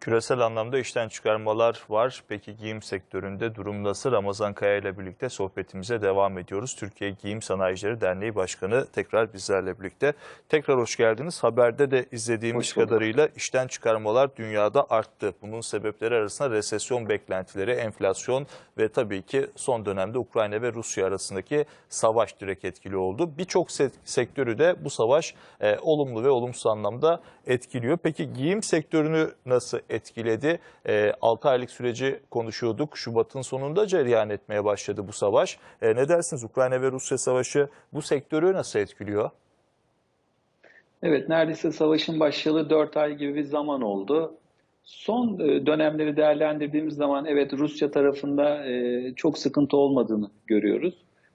Küresel anlamda işten çıkarmalar var. Peki giyim sektöründe durum nasıl? Ramazan Kaya ile birlikte sohbetimize devam ediyoruz. Türkiye Giyim Sanayicileri Derneği Başkanı tekrar bizlerle birlikte. Tekrar hoş geldiniz. Haberde de izlediğimiz Hoş kadarıyla işten çıkarmalar dünyada arttı. Bunun sebepleri arasında resesyon beklentileri, enflasyon ve tabii ki son dönemde Ukrayna ve Rusya arasındaki savaş direkt etkili oldu. Birçok se- sektörü de bu savaş e, olumlu ve olumsuz anlamda etkiliyor. Peki giyim sektörünü nasıl etkiledi? E, 6 aylık süreci konuşuyorduk. Şubat'ın sonunda cereyan etmeye başladı bu savaş. E, ne dersiniz Ukrayna ve Rusya savaşı bu sektörü nasıl etkiliyor? Evet, neredeyse savaşın başlayalı 4 ay gibi bir zaman oldu. Son e, dönemleri değerlendirdiğimiz zaman evet Rusya tarafında e, çok sıkıntı olmadığını görüyoruz.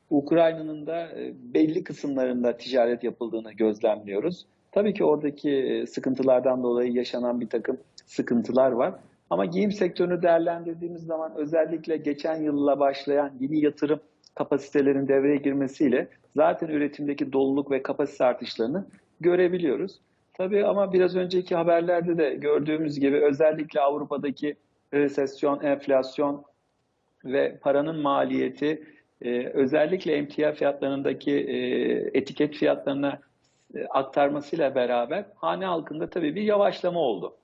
Ukrayna'nın da e, belli kısımlarında ticaret yapıldığını gözlemliyoruz. Tabii ki oradaki e, sıkıntılardan dolayı yaşanan bir takım sıkıntılar var. Ama giyim sektörünü değerlendirdiğimiz zaman özellikle geçen yılla başlayan yeni yatırım kapasitelerin devreye girmesiyle zaten üretimdeki doluluk ve kapasite artışlarını görebiliyoruz. Tabii ama biraz önceki haberlerde de gördüğümüz gibi özellikle Avrupa'daki resesyon, enflasyon ve paranın maliyeti e, özellikle emtia fiyatlarındaki e, etiket fiyatlarına aktarmasıyla beraber hane halkında tabii bir yavaşlama oldu.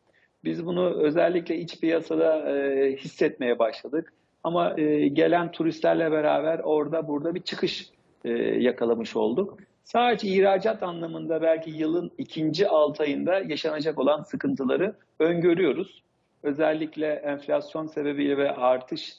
Biz bunu özellikle iç piyasada e, hissetmeye başladık. Ama e, gelen turistlerle beraber orada burada bir çıkış e, yakalamış olduk. Sadece ihracat anlamında belki yılın ikinci altı ayında yaşanacak olan sıkıntıları öngörüyoruz. Özellikle enflasyon sebebiyle ve artış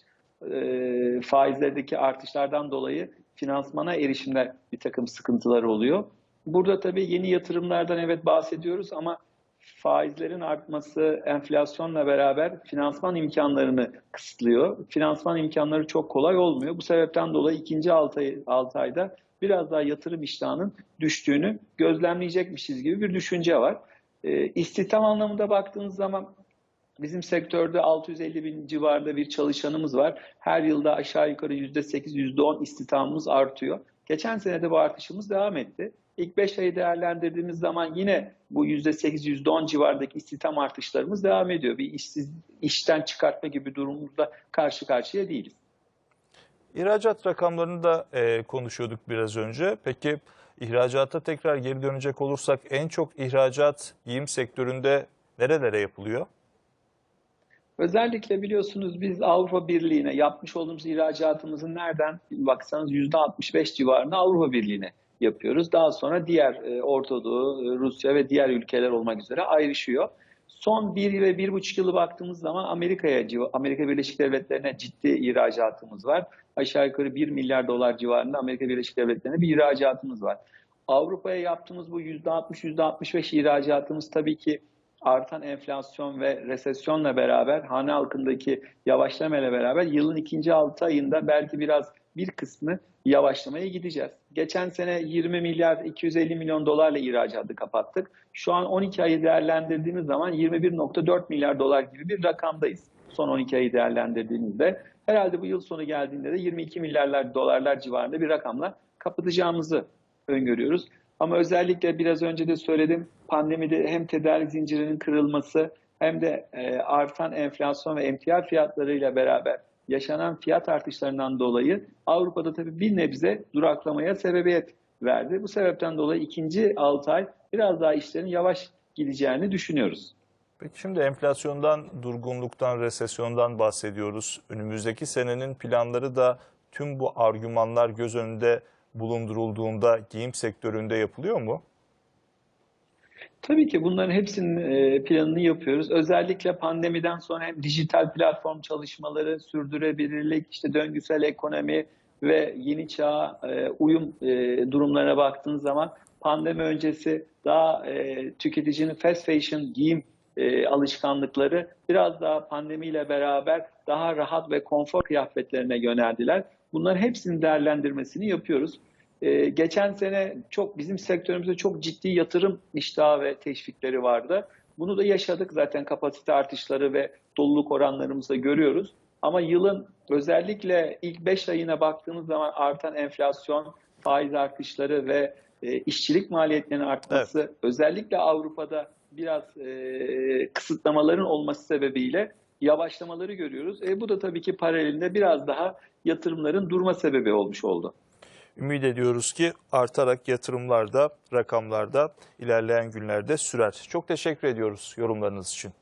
e, faizlerdeki artışlardan dolayı finansmana erişimde bir takım sıkıntılar oluyor. Burada tabii yeni yatırımlardan evet bahsediyoruz ama faizlerin artması enflasyonla beraber finansman imkanlarını kısıtlıyor. Finansman imkanları çok kolay olmuyor. Bu sebepten dolayı ikinci 6 ay, altı ayda biraz daha yatırım iştahının düştüğünü gözlemleyecekmişiz gibi bir düşünce var. E, istihdam anlamında baktığınız zaman bizim sektörde 650 bin civarında bir çalışanımız var. Her yılda aşağı yukarı %8, %10 istihdamımız artıyor. Geçen sene de bu artışımız devam etti. İlk 5 ayı değerlendirdiğimiz zaman yine bu %8, %10 civarındaki istihdam artışlarımız devam ediyor. Bir işsiz, işten çıkartma gibi durumumuzda karşı karşıya değiliz. İhracat rakamlarını da e, konuşuyorduk biraz önce. Peki ihracata tekrar geri dönecek olursak en çok ihracat giyim sektöründe nerelere yapılıyor? Özellikle biliyorsunuz biz Avrupa Birliği'ne yapmış olduğumuz ihracatımızın nereden baksanız %65 civarında Avrupa Birliği'ne yapıyoruz. Daha sonra diğer e, Orta Doğu, e, Rusya ve diğer ülkeler olmak üzere ayrışıyor. Son bir ve bir buçuk yılı baktığımız zaman Amerika'ya, Amerika Birleşik Devletleri'ne ciddi ihracatımız var. Aşağı yukarı 1 milyar dolar civarında Amerika Birleşik Devletleri'ne bir ihracatımız var. Avrupa'ya yaptığımız bu %60, %65 ihracatımız tabii ki artan enflasyon ve resesyonla beraber hane halkındaki yavaşlamayla beraber yılın ikinci altı ayında belki biraz bir kısmı yavaşlamaya gideceğiz. Geçen sene 20 milyar 250 milyon dolarla ihracatı kapattık. Şu an 12 ayı değerlendirdiğimiz zaman 21.4 milyar dolar gibi bir rakamdayız. Son 12 ayı değerlendirdiğimizde herhalde bu yıl sonu geldiğinde de 22 milyarlar dolarlar civarında bir rakamla kapatacağımızı öngörüyoruz. Ama özellikle biraz önce de söyledim pandemide hem tedarik zincirinin kırılması hem de e, artan enflasyon ve emtia fiyatlarıyla beraber yaşanan fiyat artışlarından dolayı Avrupa'da tabii bir nebze duraklamaya sebebiyet verdi. Bu sebepten dolayı ikinci 6 ay biraz daha işlerin yavaş gideceğini düşünüyoruz. Peki şimdi enflasyondan, durgunluktan, resesyondan bahsediyoruz. Önümüzdeki senenin planları da tüm bu argümanlar göz önünde bulundurulduğunda giyim sektöründe yapılıyor mu? Tabii ki bunların hepsinin e, planını yapıyoruz. Özellikle pandemiden sonra hem dijital platform çalışmaları, sürdürülebilirlik, işte döngüsel ekonomi ve yeni çağa e, uyum e, durumlarına baktığınız zaman pandemi öncesi daha tüketicinin fast fashion giyim alışkanlıkları biraz daha pandemiyle beraber daha rahat ve konfor kıyafetlerine yöneldiler. Bunların hepsinin değerlendirmesini yapıyoruz. Ee, geçen sene çok bizim sektörümüzde çok ciddi yatırım iştahı ve teşvikleri vardı. Bunu da yaşadık zaten kapasite artışları ve doluluk oranlarımızda görüyoruz. Ama yılın özellikle ilk 5 ayına baktığımız zaman artan enflasyon, faiz artışları ve e, işçilik maliyetlerinin artması özellikle Avrupa'da biraz e, kısıtlamaların olması sebebiyle yavaşlamaları görüyoruz. E, bu da tabii ki paralelinde biraz daha yatırımların durma sebebi olmuş oldu. Ümit ediyoruz ki artarak yatırımlarda, rakamlarda ilerleyen günlerde sürer. Çok teşekkür ediyoruz yorumlarınız için.